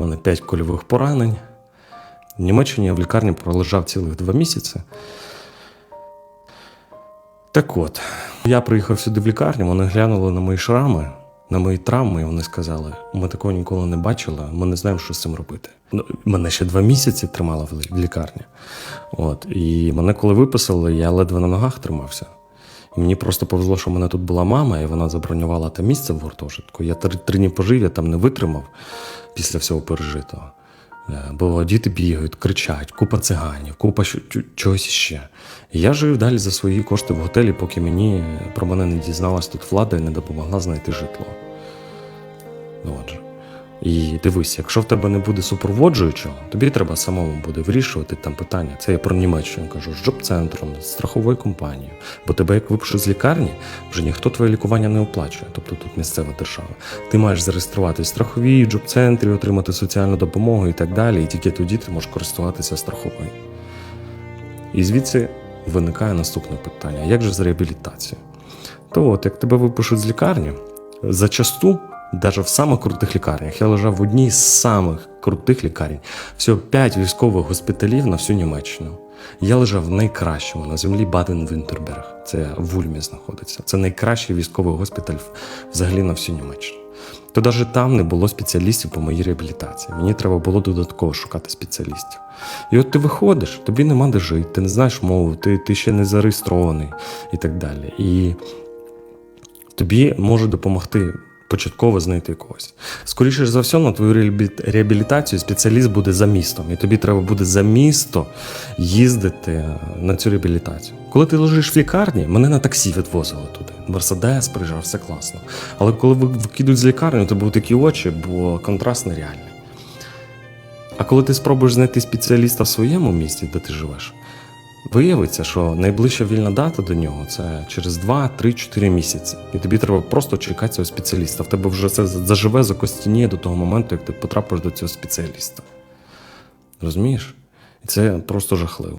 Мене 5 кольових поранень. В Німеччині я в лікарні пролежав цілих два місяці. Так от, я приїхав сюди в лікарню, вони глянули на мої шрами, на мої травми, і вони сказали: ми такого ніколи не бачили, ми не знаємо, що з цим робити. Ну, мене ще два місяці тримали в в лікарні. От, і мене коли виписали, я ледве на ногах тримався. Мені просто повезло, що в мене тут була мама, і вона забронювала те місце в гуртожитку. Я три, три дні пожив, я там не витримав після всього пережитого. Е, Бо діти бігають, кричать, купа циганів, купа чогось ще. Я жив далі за свої кошти в готелі, поки мені про мене не дізналась тут влада і не допомогла знайти житло. Ну, Отже. І дивись, якщо в тебе не буде супроводжуючого, тобі треба самому буде вирішувати там питання. Це я про Німеччину кажу, з джоб-центром, з страховою компанією. Бо тебе, як випишуть з лікарні, вже ніхто твоє лікування не оплачує, тобто тут місцева держава. Ти маєш зареєструватись в страховій, джоб-центрі, отримати соціальну допомогу і так далі. І тільки тоді ти можеш користуватися страховою. І звідси виникає наступне питання: як же з реабілітацією? То от, як тебе випишуть з лікарні, зачасту, навіть в самих крутих лікарнях, я лежав в одній з самих крутих лікарень, всього 5 військових госпіталів на всю Німеччину. Я лежав в найкращому на землі Баден-Вінтерберг. Це в Ульмі знаходиться. Це найкращий військовий госпіталь взагалі на всю Німеччину. То навіть там не було спеціалістів по моїй реабілітації. Мені треба було додатково шукати спеціалістів. І от ти виходиш, тобі нема де жити, ти не знаєш мову, ти, ти ще не зареєстрований і так далі. І тобі може допомогти початково знайти когось. Скоріше за все, на твою реабілітацію спеціаліст буде за містом, і тобі треба буде за місто їздити на цю реабілітацію. Коли ти лежиш в лікарні, мене на таксі відвозили туди. Мерседес приїжджав, все класно. Але коли ви- викидуть з лікарні, то будуть такі очі, бо контраст нереальний. А коли ти спробуєш знайти спеціаліста в своєму місті, де ти живеш, виявиться, що найближча вільна дата до нього це через 2, 3, 4 місяці. І тобі треба просто чекати цього спеціаліста. В тебе вже це заживе, закостяніє до того моменту, як ти потрапиш до цього спеціаліста. Розумієш? І це просто жахливо.